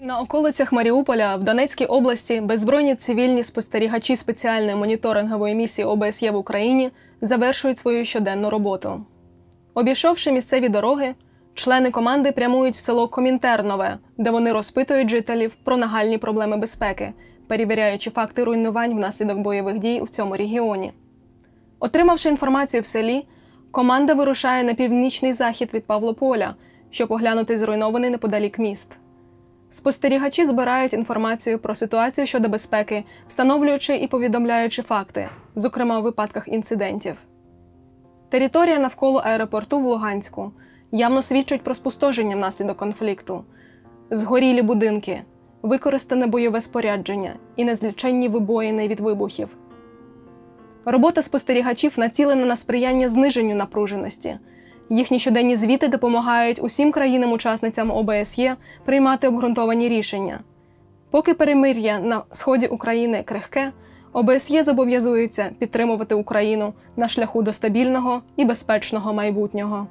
На околицях Маріуполя в Донецькій області беззбройні цивільні спостерігачі спеціальної моніторингової місії ОБСЄ в Україні завершують свою щоденну роботу. Обійшовши місцеві дороги, члени команди прямують в село Комінтернове, де вони розпитують жителів про нагальні проблеми безпеки, перевіряючи факти руйнувань внаслідок бойових дій у цьому регіоні. Отримавши інформацію в селі, команда вирушає на північний захід від Павлополя, щоб оглянути зруйнований неподалік міст. Спостерігачі збирають інформацію про ситуацію щодо безпеки, встановлюючи і повідомляючи факти, зокрема у випадках інцидентів. Територія навколо аеропорту в Луганську явно свідчить про спустошення внаслідок конфлікту, згорілі будинки, використане бойове спорядження і незліченні вибоїни від вибухів. Робота спостерігачів націлена на сприяння зниженню напруженості. Їхні щоденні звіти допомагають усім країнам-учасницям ОБСЄ приймати обґрунтовані рішення. Поки перемир'я на сході України крихке, ОБСЄ зобов'язується підтримувати Україну на шляху до стабільного і безпечного майбутнього.